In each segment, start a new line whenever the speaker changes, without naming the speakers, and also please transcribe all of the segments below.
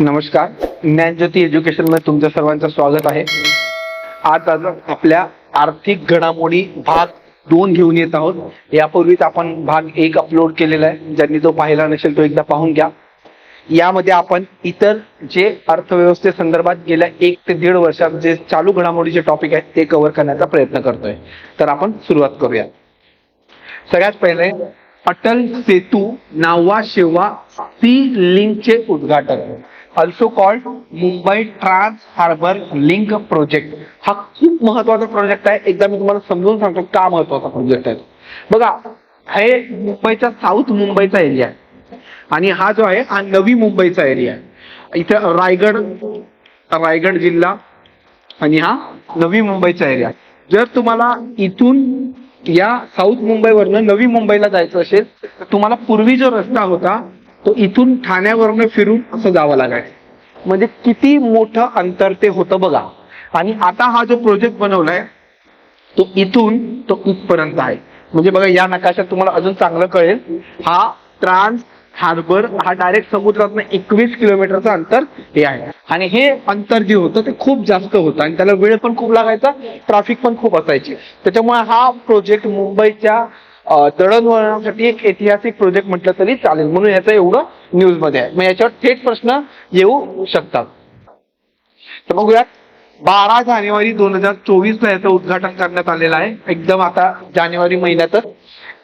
नमस्कार. ज्ञानज्योती एज्युकेशनमध्ये तुमचं सर्वांचं स्वागत आहे. आज आज आपल्या आर्थिक घडामोडी भाग दोन घेऊन येत आहोत. यापूर्वीच आपण भाग एक अपलोड केलेला आहे. ज्यांनी तो पाहिला नसेल तो एकदा पाहून घ्या. यामध्ये आपण इतर जे अर्थव्यवस्थे संदर्भात गेल्या एक ते दीड वर्षात जे चालू घडामोडीचे टॉपिक आहेत ते कव्हर करण्याचा प्रयत्न करतोय. तर आपण सुरुवात करूया. सगळ्यात पहिले अटल सेतू नावा शेवा सी लिंकचे उद्घाटन. Also called Mumbai trans harbour link project हा खूप महत्त्वाचा प्रोजेक्ट आहे. एकदा मी तुम्हाला समजून सांगतो का महत्त्वाचा प्रोजेक्ट आहे बघा हे मुंबईचा साऊथ मुंबईचा एरिया आहे. आणि हा जो आहे हा नवी मुंबईचा एरिया आहे. इथे रायगड रायगड जिल्हा आणि हा नवी मुंबईचा एरिया जर तुम्हाला इथून या साऊथ मुंबईवरनं नवी मुंबईला जायचं असेल तर तुम्हाला पूर्वी जो रस्ता होता तो इथून ठाण्यावरनं फिरून असं जावं लागायचं म्हणजे किती मोठं अंतर ते होतं बघा. आणि आता हा जो प्रोजेक्ट बनवलाय तो इथून तो इथपर्यंत आहे. म्हणजे बघा या नकाशात तुम्हाला अजून चांगलं कळेल. हा ट्रान्स हार्बर हा डायरेक्ट समुद्रातनं एकवीस किलोमीटरचं अंतर हे आहे. आणि हे अंतर जे होतं ते खूप जास्त होतं. आणि त्याला वेळ पण खूप लागायचा ट्रॅफिक पण खूप असायची. त्याच्यामुळे हा प्रोजेक्ट मुंबईच्या दळणवळणासाठी एक ऐतिहासिक प्रोजेक्ट म्हटलं तरी चालेल. म्हणून याचं एवढं न्यूजमध्ये आहे. मग याच्यावर थेट प्रश्न येऊ शकतात. तर बघूयात. बारा जानेवारी दोन हजार चोवीस ला याचं उद्घाटन करण्यात आलेलं आहे. एकदम आता जानेवारी महिन्यातच.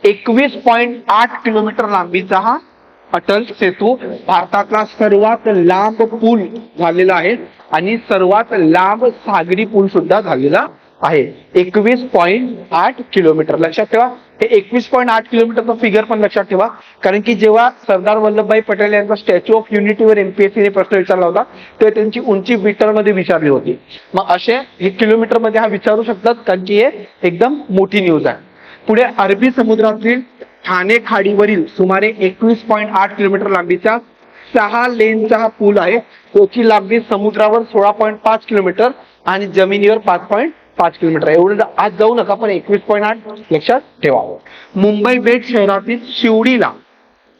एकवीस पॉईंट आठ किलोमीटर लांबीचा हा अटल सेतू भारतातला सर्वात लांब पूल झालेला आहे. आणि सर्वात लांब सागरी पूल सुद्धा झालेला आहे. एकवीस पॉईंट आठ किलोमीटर. लक्षात ठेवा हे एकवीस पॉईंट आठ किलोमीटरचा फिगर पण लक्षात ठेवा. कारण की जेव्हा सरदार वल्लभभाई पटेल यांचा स्टॅच्यू ऑफ युनिटीवर एमपीएससीने प्रश्न विचारला होता तेव्हा त्यांची उंची मीटरमध्ये विचारली होती. मग असे हे किलोमीटरमध्ये हा विचारू शकतात कारण की हे एकदम मोठी न्यूज आहे. पुढे अरबी समुद्रातील ठाणे खाडीवरील सुमारे एकवीस पॉईंट आठ किलोमीटर लांबीचा सहा लेनचा हा पूल आहे. त्याची लांबी समुद्रावर सोळा पॉईंट पाच किलोमीटर आणि जमिनीवर पाच पॉईंट पाच किलोमीटर एवढं आज जाऊ नका पण एकवीस पॉईंट आठ लक्षात ठेवावं. मुंबई बेट शहरातील शिवडीला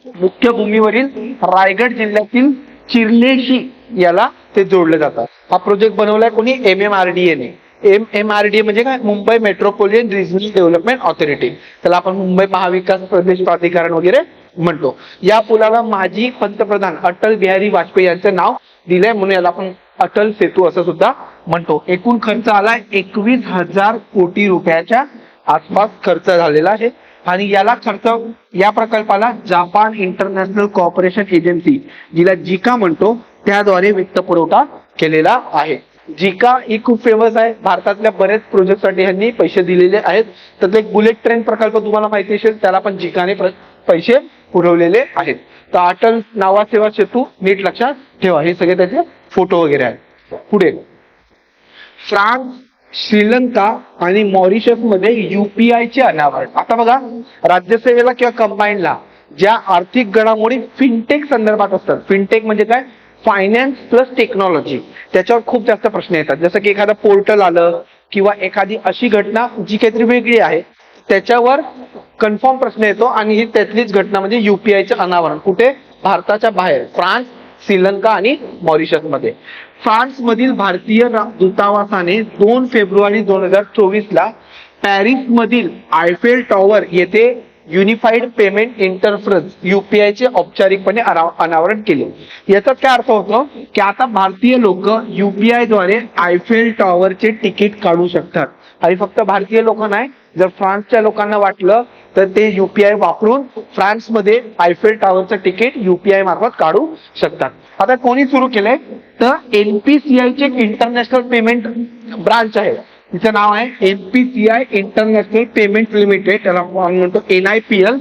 मुख्य भूमीवरील रायगड जिल्ह्यातील चिर्लेशी याला ते जोडले जातात हा प्रोजेक्ट बनवलाय कोणी? एम एम आर डी एने एम एम आर डी म्हणजे काय? Mumbai metropolitan regional development authority त्याला आपण मुंबई महाविकास प्रदेश प्राधिकरण वगैरे म्हणतो. या पुलाला माजी पंतप्रधान अटल बिहारी वाजपेयी यांचं नाव दिलंय म्हणून याला आपण अटल सेतू असं सुद्धा म्हणतो. एकूण खर्च आला एकवीस हजार कोटी रुपयाच्या आसपास खर्च झालेला आहे. आणि याला खर्च या प्रकल्पाला जापान इंटरनॅशनल कॉर्पोरेशन एजन्सी जिला जिका म्हणतो त्याद्वारे वित्त पुरवठा केलेला आहे. जिका ही खूप फेमस आहे. भारतातल्या बरेच प्रोजेक्टसाठी ह्यांनी पैसे दिलेले आहेत. तर एक बुलेट ट्रेन प्रकल्प तुम्हाला माहिती असेल त्याला पण जिकाने पैसे पुरवलेले आहेत. तर अटल नावा सेवा सेतू नीट लक्षात ठेवा. हे सगळे त्याचे फोटो वगैरे आहेत. पुढे. फ्रान्स श्रीलंका आणि मॉरिशसमध्ये युपीआय चे अनावरण. आता बघा राज्यसेवेला किंवा कंबाईनला ज्या आर्थिक घडामोडी फिनटेक संदर्भात असतात. फिनटेक म्हणजे काय? फायनान्स प्लस टेक्नॉलॉजी त्याच्यावर खूप जास्त प्रश्न येतात. जसं की एखादं पोर्टल आलं किंवा एखादी अशी घटना जी काहीतरी वेगळी आहे त्याच्यावर कन्फर्म प्रश्न येतो आणि ही त्यातलीच घटना म्हणजे युपीआयचं अनावरण. कुठे? भारताच्या बाहेर. फ्रान्स श्रीलंका आणि मॉरिशस फ्रान्समधील फ्रान्स मधील भारतीय दूतावासाने दोन फेब्रुवारी दोन हजार चोवीस ला पॅरिस मधील आयफेल टॉवर येथे युनिफाईड पेमेंट इंटरफरन्स युपीआय चे औपचारिकपणे अनावरण केले. याचा काय अर्थ होतो? की आता भारतीय लोक युपीआयद्वारे आयफेल टॉवरचे तिकीट काढू शकतात. आणि फक्त भारतीय लोक नाही जर फ्रान्सच्या लोकांना वाटलं तर ते युपीआय वापरून फ्रान्समध्ये आयफेल टॉवरचं तिकीट युपीआय मार्फत काढू शकतात. आता कोणी सुरू केलंय? तर एनपीसीआय चे इंटरनॅशनल पेमेंट ब्रांच आहे. तिचं नाव आहे एनपीसीआय इंटरनॅशनल पेमेंट लिमिटेड त्याला आपण म्हणतो एनआयपीएल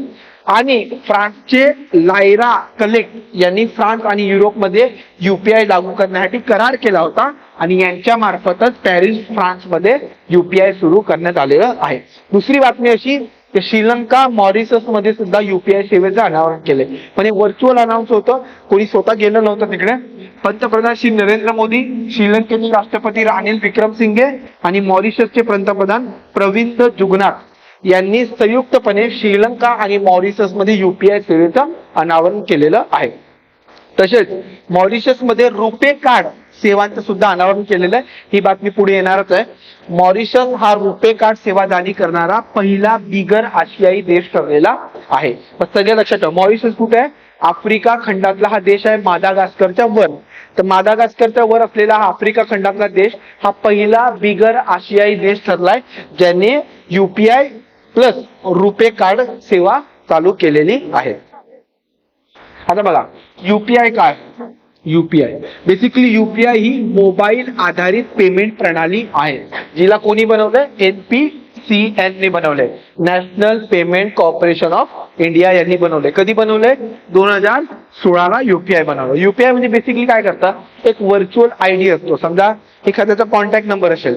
आणि फ्रान्सचे लायरा कलेक्ट यांनी फ्रान्स आणि युरोपमध्ये युपीआय लागू करण्यासाठी करार केला होता आणि यांच्या मार्फतच पॅरिस फ्रान्समध्ये युपीआय सुरू करण्यात आलेलं आहे. दुसरी बातमी अशी की श्रीलंका मॉरिससमध्ये सुद्धा युपीआय सेवेचं अनावरण केले पण हे व्हर्च्युअल अनाऊन्स होतं. कोणी स्वतः गेलं नव्हतं तिकडे. पंतप्रधान श्री नरेंद्र मोदी श्रीलंकेचे राष्ट्रपती रानिल विक्रमसिंघे आणि मॉरिशसचे पंतप्रधान प्रविंद जुगनाथ यांनी संयुक्तपणे श्रीलंका आणि मॉरिशसमध्ये युपीआय सेवेचं अनावरण केलेलं आहे. तसेच मॉरिशसमध्ये रुपे कार्ड सेवांचं सुद्धा अनावरण केलेलं आहे. ही बातमी पुढे येणारच आहे. मॉरिशस हा रुपे कार्ड सेवा जारी करणारा पहिला बिगर आशियाई देश ठरलेला आहे. सगळ्या लक्षात ठेवा मॉरिशस कुठे आहे? आफ्रिका खंडातला हा देश आहे मादागास्करच्या वर. तर मादागास्करच्या वर असलेला हा आफ्रिका खंडातला देश हा पहिला बिगर आशियाई देश ठरलाय ज्याने युपीआय प्लस रुपे कार्ड सेवा चालू केलेली आहे. आता बघा युपीआय काय? युपीआय बेसिकली युपीआय ही मोबाईल आधारित पेमेंट प्रणाली आहे. जिला कोणी बनवलंय? एनपी सी एन ने बनवलंय. National payment corporation of India यांनी बनवलंय. कधी बनवलंय? दोन हजार सोळाला युपीआय बनवलं. युपीआय म्हणजे बेसिकली काय करतं? एक व्हर्च्युअल आयडी असतो. समजा एखाद्याचा कॉन्टॅक्ट नंबर असेल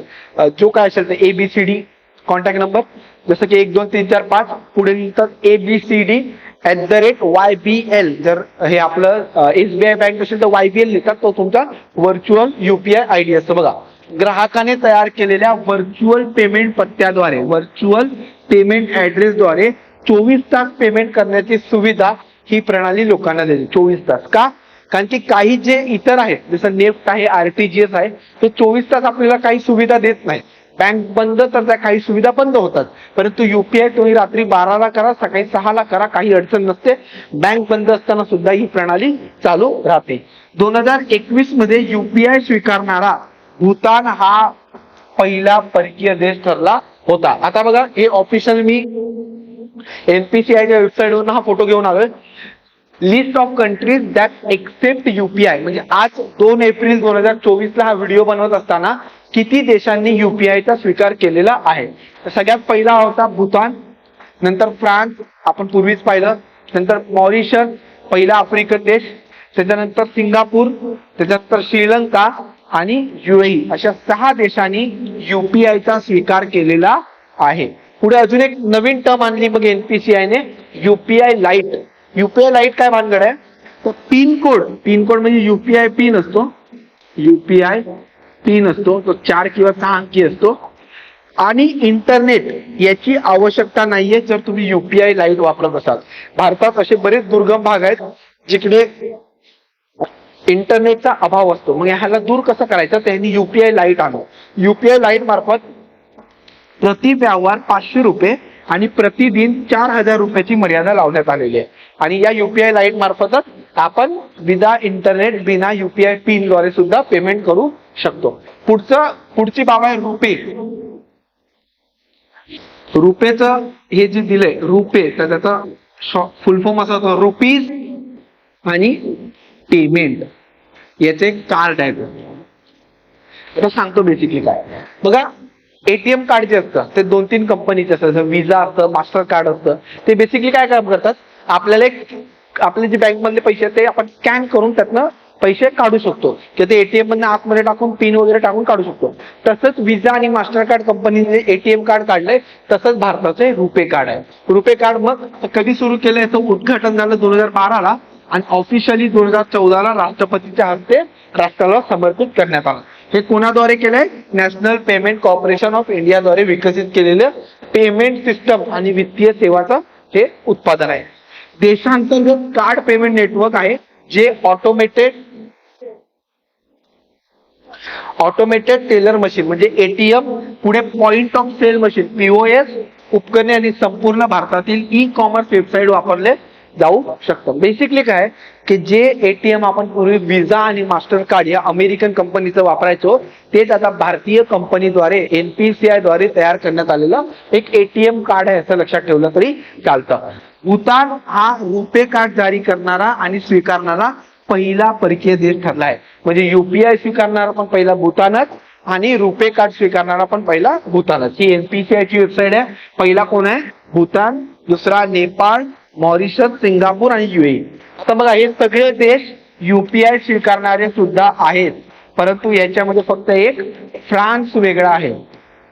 जो काय असेल तर एबीसीडी कॉन्टॅक्ट नंबर जसं की एक दोन तीन चार पाच पुढे लिहितात A B C D at the rate Y B L जर हे आपलं एसबीआय बँक असेल तर वाय बी एल लिहितात तो तुमचा व्हर्च्युअल युपीआय आयडी असतो. बघा ग्राहकाने तयार केलेल्या व्हर्च्युअल पेमेंट पत्त्याद्वारे व्हर्च्युअल पेमेंट ऍड्रेसद्वारे चोवीस तास पेमेंट करण्याची सुविधा ही प्रणाली लोकांना देते. चोवीस तास. का? कारण की काही जे इतर आहेत जसं नेफ्ट आहे आरटीजीएस आहे ते चोवीस तास आपल्याला काही सुविधा देत नाही. बँक बंद तर त्या काही सुविधा बंद होतात. परंतु युपीआय तुम्ही रात्री बाराला करा सकाळी सहाला करा काही अडचण नसते. बँक बंद असताना सुद्धा ही प्रणाली चालू राहते. दोन हजार एकवीसमध्ये युपीआय स्वीकारणारा भूतान हा पहिला परकीय देश ठरला होता. आता बघा हे ऑफिशियल मी एनपीसीआयच्या वेबसाईटवरून हा फोटो घेऊन आलोय. List of countries that accept UPI म्हणजे आज दोन एप्रिल दोन हजार चोवीस ला हा व्हिडिओ बनवत असताना किती देशांनी युपीआयचा स्वीकार केलेला आहे? तर सगळ्यात पहिला होता भूतान नंतर फ्रान्स आपण पूर्वीच पाहिलं. नंतर मॉरिशस पहिला आफ्रिकन देश त्याच्यानंतर सिंगापूर त्याच्यानंतर श्रीलंका आणि युएई अशा सहा देशांनी युपीआयचा स्वीकार केलेला आहे. पुढे अजून एक नवीन टर्म आणली मग एनपीसीआय ने युपीआय लाइट युपीआय लाइट काय भानगड आहे? तर पिन कोड पिन कोड म्हणजे युपीआय पिन असतो युपीआय पिन असतो तो चार किंवा सहा अंकी असतो. आणि इंटरनेट याची आवश्यकता नाहीये जर तुम्ही युपीआय लाइट वापरत असाल. भारतात असे बरेच दुर्गम भाग आहेत जिकडे इंटरनेटचा अभाव असतो. मग ह्याला दूर कसं करायचं? त्यांनी युपीआय लाइट आणू. युपीआय लाइट मार्फत प्रति व्यवहार पाचशे रुपये आणि प्रतिदिन चार हजार रुपयाची मर्यादा लावण्यात आलेली आहे. आणि या युपीआय लाइट मार्फतच आपण विना इंटरनेट बिना युपीआय पिनद्वारे सुद्धा पेमेंट करू शकतो. पुढचं पुढची बाब आहे रुपे. रुपेचं हे जे दिलंय रुपे तर त्याचा फुल फॉर्म असा होतो रुपीज आणि पेमेंट याचे कार्ड आहे आता सांगतो बेसिकली काय. बघा एटीएम कार्ड जे असतं ते दोन तीन कंपनीचे असतात जसं विजा असतं मास्टर कार्ड असतं ते बेसिकली काय काम करतात? आपल्याला एक आपले जे बँकमधले पैसे आहेत ते आपण स्कॅन करून त्यातनं पैसे काढू शकतो. किंवा ते एटीएम मधून आतमध्ये टाकून पिन वगैरे टाकून काढू शकतो. तसंच विजा आणि मास्टर कार्ड कंपनीने एटीएम कार्ड काढलंय तसंच भारताचे रुपे कार्ड आहे. रुपे कार्ड मग कधी सुरू केलं याचं उद्घाटन झालं दोन हजार बाराला आणि ऑफिशियली दोन हजार चौदाला राष्ट्रपतीच्या हस्ते राष्ट्राला समर्पित करण्यात आलं. हे कोणाद्वारे केलंय? नॅशनल पेमेंट कॉर्पोरेशन ऑफ इंडियाद्वारे विकसित केलेलं पेमेंट सिस्टम आणि वित्तीय सेवाचं हे उत्पादन आहे. देशांतर्गत कार्ड पेमेंट नेटवर्क आहे जे ऑटोमेटेड ऑटोमेटेड टेलर मशीन म्हणजे एटीएम पुढे point of sale machine POS उपकरणे आणि संपूर्ण भारतातील ई कॉमर्स वेबसाईट वापरले जाऊ शकतं. बेसिकली काय? की जे एटीएम आपण पूर्वी विजा आणि मास्टर कार्ड या अमेरिकन कंपनीचं वापरायचो तेच आता भारतीय कंपनीद्वारे एनपीसीआयद्वारे तयार करण्यात आलेलं एक एटीएम कार्ड आहे असं लक्षात ठेवलं तरी चालतं. भूतान हा रुपे कार्ड जारी करणारा आणि स्वीकारणारा पहिला परकीय देश ठरला आहे म्हणजे युपीआय स्वीकारणारा पण पहिला भूतानच आणि रुपे कार्ड स्वीकारणारा पण पहिला भूतानच. ही एनपीसीआयची वेबसाईट आहे. पहिला कोण आहे? भूतान. दुसरा नेपाळ मॉरिशस सिंगापूर आणि युएई आता बघा हे सगळे देश युपीआय स्वीकारणारे सुद्धा आहेत. परंतु याच्यामध्ये फक्त एक फ्रान्स वेगळा आहे.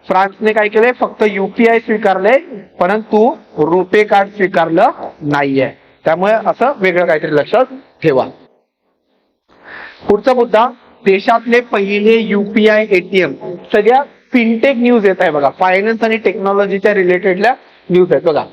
फ्रान्सने काय केलंय? फक्त युपीआय स्वीकारलंय परंतु रुपे कार्ड स्वीकारलं नाहीये. त्यामुळे असं वेगळं काहीतरी लक्षात ठेवा. पुढचा मुद्दा देशातले पहिले युपीआय एटीएम सगळ्या फिनटेक न्यूज येत आहे बघा. फायनान्स आणि टेक्नॉलॉजीच्या रिलेटेडल्या न्यूज आहेत बघा.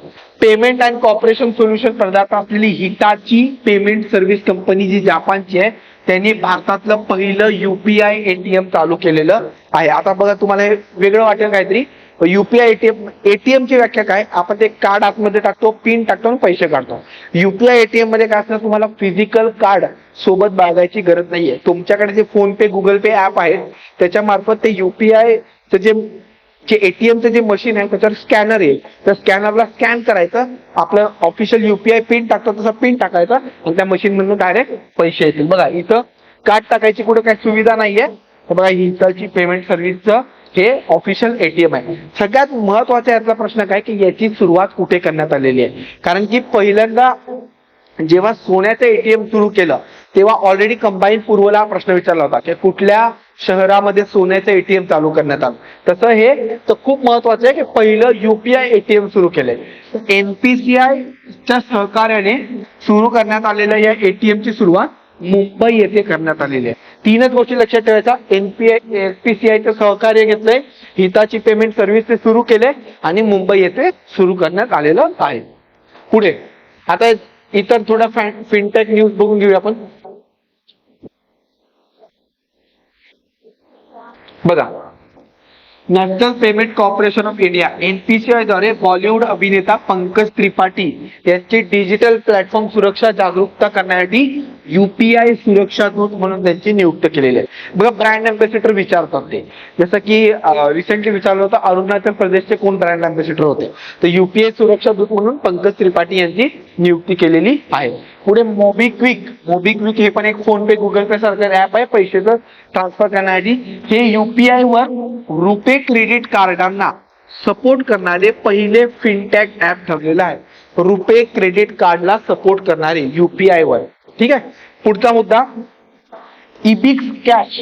पेमेंट अँड कॉर्पोरेशन सोल्युशन प्रदाता असलेली हिटाची पेमेंट सर्व्हिस कंपनी जी जापानची आहे त्यांनी भारतातलं पहिलं युपीआय एटीएम चालू केलेलं आहे. आता बघा तुम्हाला हे वेगळं वाटेल काहीतरी. युपीआय एटीएम एटीएम ची व्याख्या काय? आपण ते कार्ड आतमध्ये टाकतो पिन टाकतो आणि पैसे काढतो. युपीआय एटीएममध्ये काय असतं तुम्हाला फिजिकल कार्ड सोबत बाळगायची गरज नाहीये. तुमच्याकडे जे PhonePe Google Pay app आहेत त्याच्या मार्फत ते युपीआय जे जे एटीएमचं जे मशीन आहे त्याच्यावर स्कॅनर येईल. त्या स्कॅनरला स्कॅन करायचं आपलं ऑफिशियल युपीआय पिन टाकतो तसा पिन टाकायचा आणि त्या मशीन मधून डायरेक्ट पैसे येतील. बघा इथं कार्ड टाकायची कुठं काही सुविधा नाहीये. बघा ही इथलची पेमेंट सर्व्हिसचं हे ऑफिशियल एटीएम आहे. सगळ्यात महत्त्वाचा यातला प्रश्न काय की याची सुरुवात कुठे करण्यात आलेली आहे? कारण की पहिल्यांदा जेव्हा सोन्याचं एटीएम सुरू केलं तेव्हा ऑलरेडी कंबाईन पूर्वला प्रश्न विचारला होता की कुठल्या शहरामध्ये सोन्याचं एटीएम चालू करण्यात आलं? तसं हे तर खूप महत्वाचं आहे की पहिलं युपीआय एटीएम सुरू केलंय. एनपीसीआय च्या सहकार्याने सुरू करण्यात आलेल्या या एटीएम ची सुरुवात मुंबई येथे करण्यात आलेली आहे. तीनच गोष्टी लक्षात ठेवायचा. एनपीआय एसपीसीआयचं सहकार्य घेतलंय. हिताची पेमेंट सर्व्हिस ते सुरू केले आणि मुंबई येथे सुरू करण्यात आलेलं आहे. पुढे आता इतर थोडा फिनटेक न्यूज बघून घेऊया आपण. बघा national payment corporation of India एनपीसीआयद्वारे Bollywood अभिनेता पंकज त्रिपाठी यांची डिजिटल प्लॅटफॉर्म सुरक्षा जागरूकता करण्यासाठी युपीआय सुरक्षा दूत म्हणून त्यांची नियुक्त केलेली आहे. बघा ब्रँड अँबॅसिडर विचारतात ते. जसं की रिसेंटली विचारलं होतं अरुणाचल प्रदेशचे कोण ब्रँड अँबॅसिडर होते? तर युपीआय सुरक्षा दूत म्हणून पंकज त्रिपाठी यांची नियुक्ती केलेली आहे. पुढे मोबिक्विक मोबिक्विक हे पण एक फोन पे गुगल पे सारखं ऍप आहे. पैशाचं ट्रान्सफर करण्यासाठी हे युपीआय वर रुपे क्रेडिट कार्डांना सपोर्ट करणारे पहिले फिनटॅक ऍप ठरलेलं आहे. रुपे क्रेडिट कार्डला सपोर्ट करणारे युपीआय वर. ठीक आहे? पुढचा मुद्दा. Ebix cash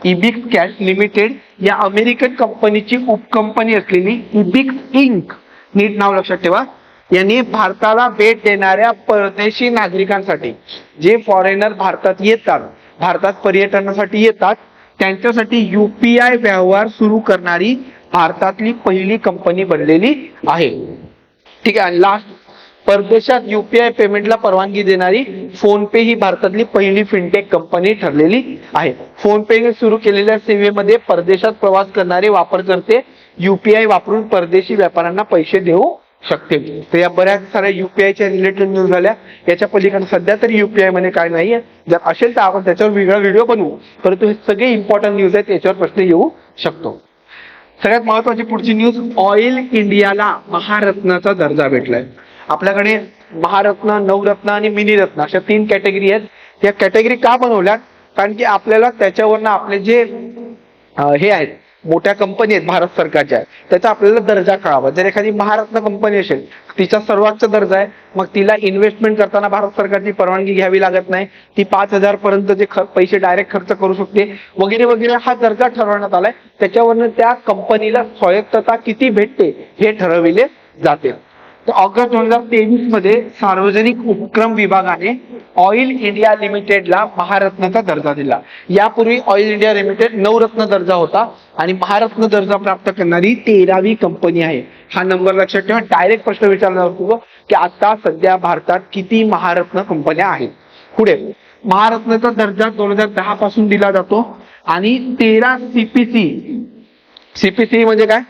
Ebix cash limited या अमेरिकन कंपनीची उपकंपनी असलेली इबिक्स इंक नीट नाव लक्षात ठेवा. यांनी भारताला भेट देणाऱ्या परदेशी नागरिकांसाठी जे फॉरेनर भारतात येतात भारतात पर्यटनासाठी येतात त्यांच्यासाठी युपीआय व्यवहार सुरू करणारी भारतातली पहिली कंपनी बनलेली आहे. ठीक आहे लास्ट परदेशात युपीआय पेमेंटला परवानगी देणारी फोन पे ही भारतातली पहिली फिनटेक कंपनी ठरलेली आहे. फोन पे सुरू केलेल्या सेवेमध्ये परदेशात प्रवास करणारे वापरकर्ते युपीआय वापरून परदेशी व्यापाऱ्यांना पैसे देऊ शकते तर या बऱ्याच साऱ्या युपीआयच्या रिलेटेड न्यूज झाल्या. याच्या पलीकडे सध्या तरी युपीआयमध्ये काय नाहीये. जर असेल तर आपण त्याच्यावर वेगळा व्हिडिओ बनवू. परंतु हे सगळे इम्पॉर्टंट न्यूज आहेत याच्यावर प्रश्न येऊ शकतो. सगळ्यात महत्वाची पुढची न्यूज ऑइल इंडियाला महारत्नाचा दर्जा भेटलाय. आपल्याकडे महारत्न नवरत्न आणि मिनीरत्न अशा तीन कॅटेगरी आहेत. या कॅटेगरी का बनवल्या कारण की आपल्याला त्याच्यावरनं आपले जे हे आहेत मोठ्या कंपनी आहेत भारत सरकारच्या. त्याचा आपल्याला दर्जा कळावा. जर एखादी महारत्न कंपनी असेल तिचा सर्वोच्च दर्जा आहे मग तिला इन्व्हेस्टमेंट करताना भारत सरकारची परवानगी घ्यावी लागत नाही. ती पाच हजार पर्यंत जे पैसे डायरेक्ट खर्च करू शकते वगैरे वगैरे हा दर्जा ठरवण्यात आलाय. त्याच्यावरनं त्या कंपनीला स्वायत्तता किती भेटते हे ठरविले जाते. तर ऑगस्ट दोन हजार तेवीसमध्ये सार्वजनिक उपक्रम विभागाने ऑइल इंडिया लिमिटेडला महारत्नाचा दर्जा दिला. यापूर्वी ऑइल इंडिया लिमिटेड नवरत्न दर्जा होता आणि महारत्न दर्जा प्राप्त करणारी तेरावी कंपनी आहे. हा नंबर लक्षात ठेवा. डायरेक्ट प्रश्न विचारला जातो की आता सध्या भारतात किती महारत्न कंपन्या आहेत? पुढे. महारत्नाचा दर्जा दोन हजार दहा पासून दिला जातो आणि तेरा सीपीसी सीपीसी म्हणजे काय?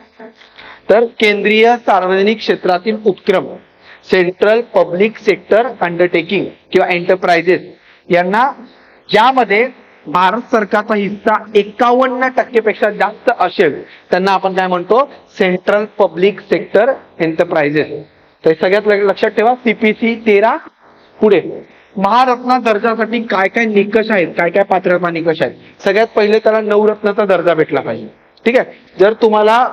तर केंद्रीय सार्वजनिक क्षेत्रातील उपक्रम सेंट्रल पब्लिक सेक्टर अंडरटेकिंग किंवा एंटरप्राइजेस यांना ज्यामध्ये भारत सरकारचा हिस्सा एकावन्न टक्केपेक्षा जास्त असेल त्यांना आपण काय म्हणतो? सेंट्रल पब्लिक सेक्टर एंटरप्राइजेस तर सगळ्यात लक्षात ठेवा सीपीसी तेरा पुढे. महारत्न दर्जासाठी काय काय निकष आहेत? काय काय पात्रता निकष आहेत? सगळ्यात पहिले त्याला नवरत्नाचा दर्जा भेटला पाहिजे. ठीक आहे? जर तुम्हाला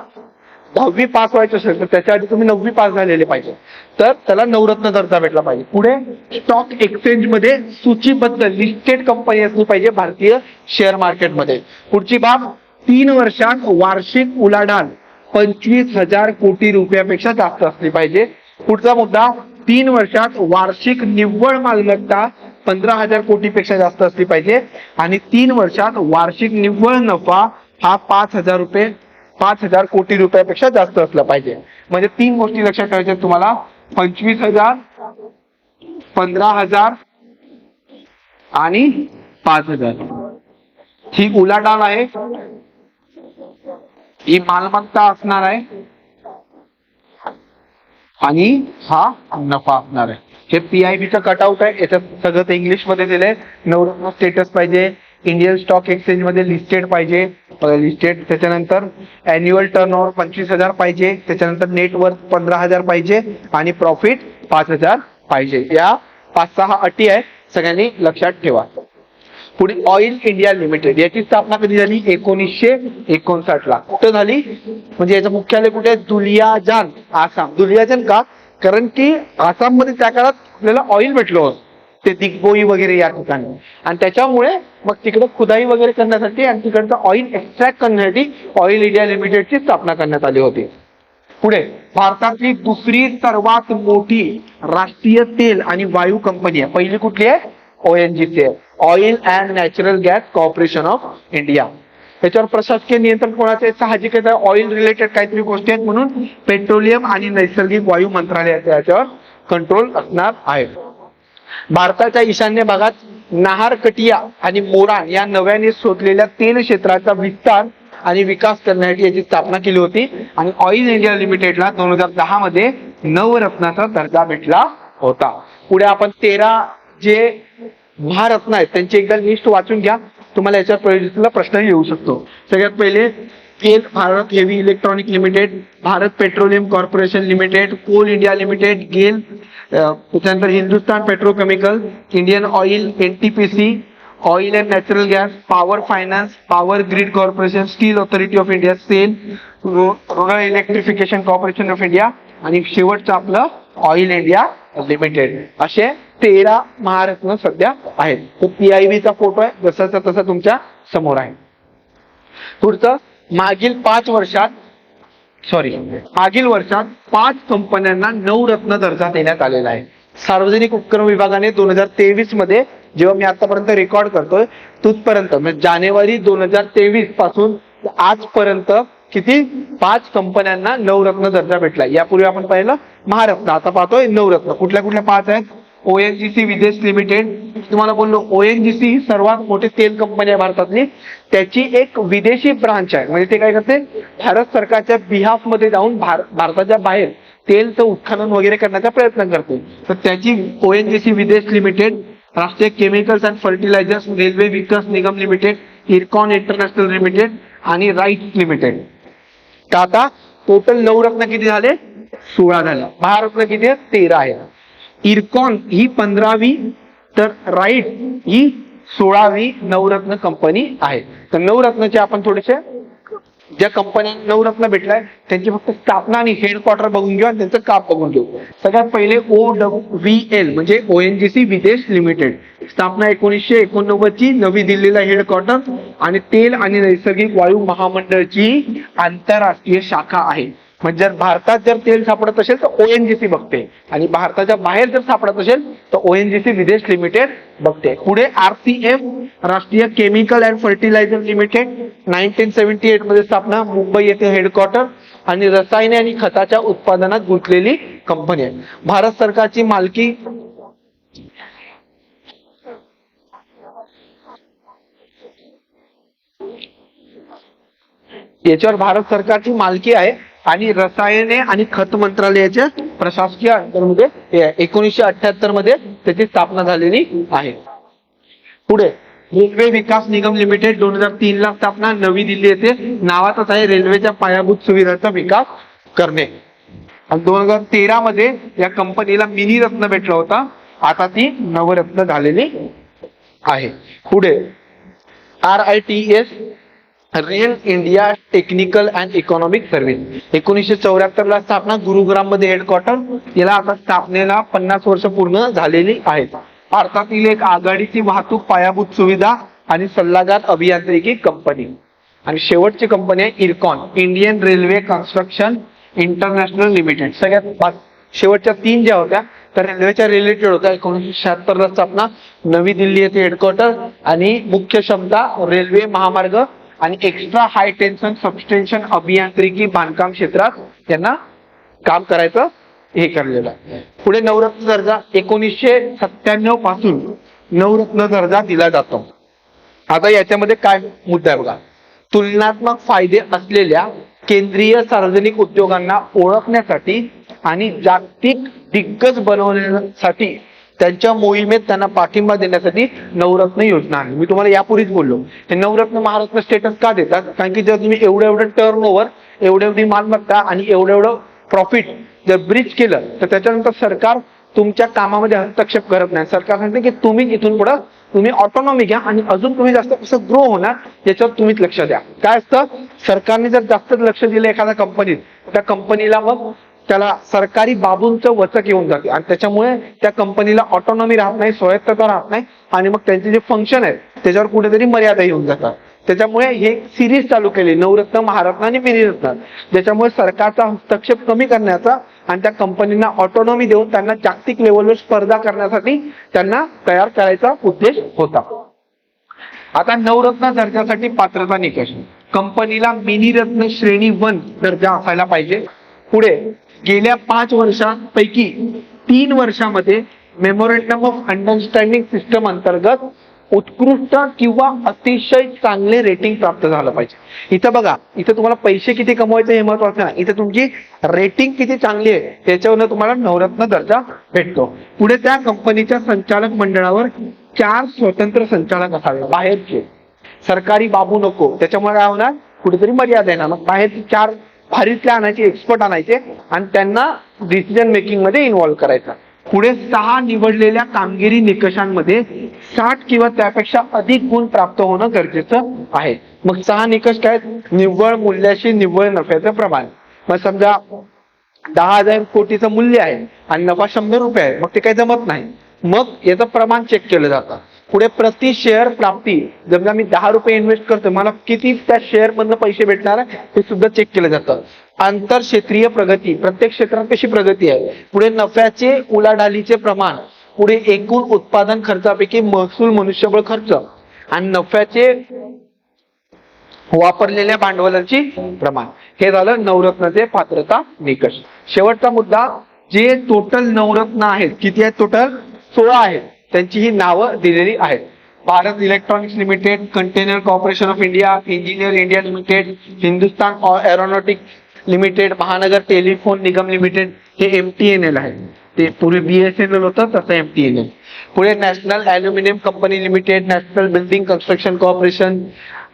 दहावी पास व्हायचं असेल तर त्याच्या आधी तुम्ही नववी पास झालेले पाहिजे. तर त्याला नवरत्न दर्जा भेटला पाहिजे. पुढे स्टॉक एक्सचेंजमध्ये सूचीबद्ध लिस्टेड कंपनी असली पाहिजे भारतीय शेअर मार्केटमध्ये पुढची बाब तीन वर्षात वार्षिक उलाढाल पंचवीस हजार कोटी रुपयापेक्षा जास्त असली पाहिजे. पुढचा मुद्दा तीन वर्षात वार्षिक निव्वळ मालमत्ता पंधरा हजार कोटीपेक्षा जास्त असली पाहिजे. आणि तीन वर्षात वार्षिक निव्वळ नफा हा पाच हजार रुपये पाच हजार कोटी रुपयापेक्षा जास्त असला पाहिजे. म्हणजे तीन गोष्टी लक्षात ठेवायच्या तुम्हाला. पंचवीस हजार पंधरा हजार आणि पाच हजार. ही उलाढाल आहे. ही मालमत्ता असणार आहे. आणि हा नफा असणार आहे. हे पीआयबीचं कटआउट आहे. याच्यात सगळं ते इंग्लिशमध्ये दिलंय. नवरत्न स्टेटस पाहिजे. इंडियन स्टॉक एक्सचेंजमध्ये लिस्टेड पाहिजे. लिस्टेड त्याच्यानंतर अॅन्युअल टर्न ओव्हर पंचवीस हजार पाहिजे. त्याच्यानंतर नेटवर्थ पंधरा हजार पाहिजे आणि प्रॉफिट पाच हजार पाहिजे. या पाच सहा अटी आहेत. सगळ्यांनी लक्षात ठेवा. पुढे ऑइल इंडिया लिमिटेड याची स्थापना कधी झाली? एकोणीसशे एकोणसाठ ला. कुठं झाली? म्हणजे याचं मुख्यालय कुठे दुलियाजान आसाम. दुलियाजान का? कारण की आसाममध्ये त्या काळात आपल्याला ऑइल भेटलं होतं. ते दिग्बोई वगैरे या ठिकाणी. आणि त्याच्यामुळे मग तिकडे खुदाई वगैरे करण्यासाठी आणि तिकडचं ऑइल एक्स्ट्रॅक्ट करण्यासाठी ऑइल इंडिया लिमिटेडची स्थापना करण्यात आली होती. पुढे भारतातली दुसरी सर्वात मोठी राष्ट्रीय तेल आणि वायू कंपनी आहे. पहिली कुठली आहे? ओएनजीसी आहे. Oil and natural gas corporation of India त्याच्यावर प्रशासकीय नियंत्रण कोणाचे साहजिकच आहे. ऑइल रिलेटेड काहीतरी गोष्टी आहेत म्हणून पेट्रोलियम आणि नैसर्गिक वायू मंत्रालयाच्या याच्यावर कंट्रोल असणार आहे. भारताच्या ईशान्य भागात नाहारकटिया आणि मोराण या नव्याने शोधलेल्या तेल क्षेत्राचा विस्तार आणि विकास करण्यासाठी याची स्थापना केली होती. आणि ऑइल इंडिया लिमिटेडला दोन हजार दहा मध्ये नवरत्नाचा दर्जा भेटला होता. पुढे आपण तेरा जे महारत्न आहेत त्यांची एकदा लिस्ट वाचून घ्या. तुम्हाला याच्यावर प्रश्न येऊ शकतो. सगळ्यात पहिले GAIL Bharat heavy electronic limited Bharat petroleum corporation limited coal India limited GAIL त्याच्यानंतर Hindustan petrochemical Indian oil NTPC oil and natural gas power finance power grid corporation steel authority of India SAIL rural electrification corporation of India आणि शेवटचं आपलं oil India limited. असे तेरा महारत्न सध्या आहेत. तो पीआयबीचा photo आहे जसाचा तसा तुमच्यासमोर आहे. पुढचं मागील पाच वर्षात सॉरी मागील वर्षात पाच कंपन्यांना नवरत्न दर्जा देण्यात आलेला आहे. सार्वजनिक उपक्रम विभागाने दोन हजार तेवीसमध्ये जेव्हा मी आतापर्यंत रेकॉर्ड करतोय तुथपर्यंत म्हणजे जानेवारी दोन हजार तेवीसपासून आजपर्यंत किती? पाच कंपन्यांना नवरत्न दर्जा भेटला यापूर्वी आपण पाहिलं महारत्न. आता पाहतोय नवरत्न कुठल्या कुठल्या पाच आहेत? ओएनजीसी विदेश लिमिटेड तुम्हाला बोललो ओएनजीसी ही सर्वात मोठी तेल कंपनी आहे भारतातली. त्याची एक विदेशी ब्रांच आहे. म्हणजे ते काय करते? भारत सरकारच्या बिहाफमध्ये जाऊन भार- भारताच्या बाहेर तेलचं उत्खनन वगैरे करण्याचा प्रयत्न करते. तर त्याची ONGC Videsh limited Rashtriya chemicals and fertilizers railway Vikas Nigam limited IRCON international limited आणि राईट लिमिटेड तर आता टोटल नवरत्न किती झाले? सोळा झाले. महारत्न किती? आहेत तेरा आहे. इरकॉन ही पंधरावी तर राईट ही सोळावी नवरत्न कंपनी आहे. तर नवरत्नचे आपण थोडेसे ज्या कंपन्या नवरत्न भेटलाय त्यांची फक्त स्थापना आणि हेडक्वार्टर बघून घेऊ आणि त्यांचं काम बघून घेऊ. सगळ्यात पहिले ओ डब्ल्यू व्ही एल म्हणजे ओएनजीसी विदेश लिमिटेड. स्थापना एकोणीसशे एकोणनव्वद ची नवी दिल्लीला हेडक्वार्टर आणि तेल आणि नैसर्गिक वायू महामंडळची आंतरराष्ट्रीय शाखा आहे. म्हणजे जर भारतात जर तेल सापडत असेल तर ओएनजीसी बघते. आणि भारताच्या बाहेर जर सापडत असेल तर ओएनजीसी विदेश लिमिटेड बघते. पुढे RCF Rashtriya chemical and fertilizer limited nineteen seventy एटमध्ये स्थापना मुंबई येथे हेडक्वार्टर आणि रसायने आणि खताच्या उत्पादनात गुंतलेली कंपनी आहे. भारत सरकारची मालकी याच्यावर भारत सरकारची मालकी आहे. आणि रसायने आणि खत मंत्रालयाच्या प्रशासकीय अंतर्मध्ये एकोणीसशे अठ्याहत्तरमध्ये त्याची स्थापना झालेली आहे. पुढे रेल्वे विकास निगम लिमिटेड दोन हजार तीन ला स्थापना नवी दिल्ली येथे नावातच आहे रेल्वेच्या पायाभूत सुविधांचा विकास करणे. आणि दोन हजार तेरा मध्ये या कंपनीला मिनी रत्न भेटला होता. आता ती नवरत्न झालेली आहे. पुढे R I T S rail India technical and economic service. एकोणीसशे चौऱ्याहत्तर ला स्थापना गुरुग्राममध्ये हेडक्वार्टर याला आता स्थापनेला पन्नास वर्ष पूर्ण झालेली आहेत. भारतातील एक आघाडीची वाहतूक पायाभूत सुविधा आणि सल्लागार अभियांत्रिकी कंपनी आणि शेवटची कंपनी आहे IRCON Indian railway construction international limited सगळ्यात शेवटच्या तीन ज्या होत्या तर रेल्वेच्या रिलेटेड होत्या. एकोणीसशे शहात्तर ला स्थापना नवी दिल्ली येथे हेडक्वार्टर आणि मुख्य क्षमता रेल्वे महामार्ग आणि एक्स्ट्रा हाय टेन्शन सबस्टेन्शन अभियांत्रिकी बांधकाम क्षेत्रात त्यांना काम करायचं हे करलेलं आहे. पुढे नवरत्न दर्जा एकोणीसशे सत्त्याण्णवपासून नवरत्न दर्जा दिला जातो. आता याच्यामध्ये काय मुद्दा आहे बघा. तुलनात्मक फायदे असलेल्या केंद्रीय सार्वजनिक उद्योगांना ओळखण्यासाठी आणि जागतिक दिग्गज बनवण्यासाठी त्यांच्या मोहिमेत त्यांना पाठिंबा देण्यासाठी नवरत्न योजना आहे मी तुम्हाला यापूर्वीच बोललो. हे नवरत्न महारत्न स्टेटस का देतात? कारण की जर तुम्ही एवढं एवढं टर्न ओव्हर एवढी एवढी मालमत्ता आणि एवढं एवढं प्रॉफिट जर ब्रिज केलं तर त्याच्यानंतर सरकार तुमच्या कामामध्ये हस्तक्षेप करत नाही. सरकार सांगते की तुम्ही इथून पुढं तुम्ही ऑटोनॉमी घ्या आणि अजून तुम्ही जास्त कसं ग्रो होणार याच्यावर तुम्हीच लक्ष द्या. काय असतं? सरकारने जर जास्त लक्ष दिलं एखाद्या कंपनीत त्या कंपनीला मग त्याला सरकारी बाबूंचं वचक येऊन जाते. आणि त्याच्यामुळे त्या कंपनीला ऑटोनॉमी राहत नाही स्वायत्तता राहत नाही. आणि मग त्यांचे जे फंक्शन आहेत त्याच्यावर कुठेतरी मर्यादा येऊन जातात. त्याच्यामुळे हे सिरीज चालू केली नवरत्न महारत्न आणि मिनिरत्न ज्याच्यामुळे सरकारचा हस्तक्षेप कमी करण्याचा आणि त्या कंपनींना ऑटोनॉमी देऊन त्यांना जागतिक लेवलवर स्पर्धा करण्यासाठी त्यांना तयार करायचा उद्देश होता. आता नवरत्न दर्जासाठी पात्रता निकष. कंपनीला मिनिरत्न श्रेणी वन दर्जा असायला पाहिजे. पुढे गेल्या पाच वर्षांपैकी तीन वर्षामध्ये मेमोरेंडम ऑफ अंडरस्टँडिंग सिस्टम अंतर्गत उत्कृष्ट किंवा अतिशय चांगले रेटिंग प्राप्त झालं पाहिजे. इथं बघा इथं तुम्हाला पैसे किती कमवायचे हे महत्वाचं नाही. इथं तुमची रेटिंग किती चांगली आहे त्याच्यावरनं तुम्हाला नवरत्न दर्जा भेटतो. पुढे त्या कंपनीच्या संचालक मंडळावर चार स्वतंत्र संचालक असावे बाहेरचे. सरकारी बाबू नको. त्याच्यामुळे काय होणार? कुठेतरी मर्यादा येणार. मग बाहेरचे चार भारीतले आणायचे एक्सपर्ट आणायचे आणि त्यांना डिसिजन मेकिंगमध्ये इन्व्हॉल्व्ह करायचा. पुढे सहा निवडलेल्या कामगिरी निकषांमध्ये साठ किंवा त्यापेक्षा अधिक गुण प्राप्त होणं गरजेचं आहे. मग सहा निकष काय? निव्वळ मूल्याशी निव्वळ नफ्याचं प्रमाण. मग समजा दहा हजार कोटीचं मूल्य आहे आणि नफा शंभर रुपये आहे मग ते काही जमत नाही. मग याचं प्रमाण चेक केलं जातं. पुढे प्रति शेअर प्राप्ती. समजा मी दहा रुपये इन्व्हेस्ट करतो मला किती त्या शेअर मधनं पैसे भेटणार आहे हे सुद्धा चेक केलं जातं. आंतर क्षेत्रीय प्रगती प्रत्येक क्षेत्रात कशी प्रगती आहे? पुढे नफ्याचे उलाढालीचे प्रमाण पुढे एकूण उत्पादन खर्चापैकी महसूल मनुष्यबळ खर्च आणि नफ्याचे वापरलेल्या भांडवलाची प्रमाण. हे झालं नवरत्नाचे पात्रता निकष. शेवटचा मुद्दा जे टोटल नवरत्न आहेत किती आहेत टोटल सोळा आहेत. त्यांची ही नावं दिलेली आहेत. Bharat electronics limited container corporation of India engineer India limited Hindustan aeronautics limited Mahanagar telephone Nigam limited हे एम टी एन एल आहे ते पूर्वी बी एस एन एल होतं तसं एम टी एन एल पुढे national aluminium company limited national building construction corporation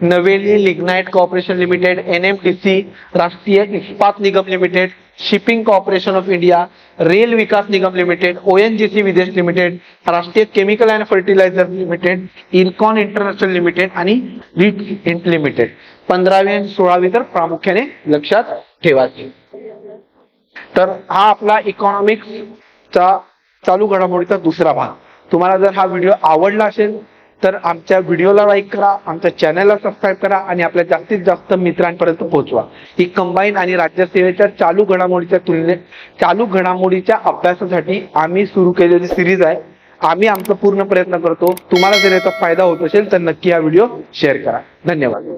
Neyveli lignite corporation limited N M T C Rashtriya Ispat Nigam limited shipping corporation of India rail Vikas Nigam limited O N G C Videsh limited Rashtriya chemical and fertilizer limited IRCON international limited आणि RITES limited पंधरावी आणि सोळावी तर प्रामुख्याने लक्षात ठेवायचे. तर हा आपला इकॉनॉमिक्सचा चालू घडामोडीचा दुसरा भाग. तुम्हाला जर हा व्हिडिओ आवडला असेल तर आमच्या व्हिडिओला लाईक करा आमच्या चॅनलला सबस्क्राईब करा आणि आपल्या जास्तीत जास्त मित्रांपर्यंत पोहोचवा. ही कंबाईन आणि राज्यसेवेच्या चालू घडामोडीच्या तुलनेत चालू घडामोडीच्या अभ्यासासाठी आम्ही सुरू केलेली सिरीज आहे. आम्ही आमचा पूर्ण प्रयत्न करतो. तुम्हाला जर याचा फायदा होत असेल तर नक्की हा व्हिडिओ शेअर करा. धन्यवाद.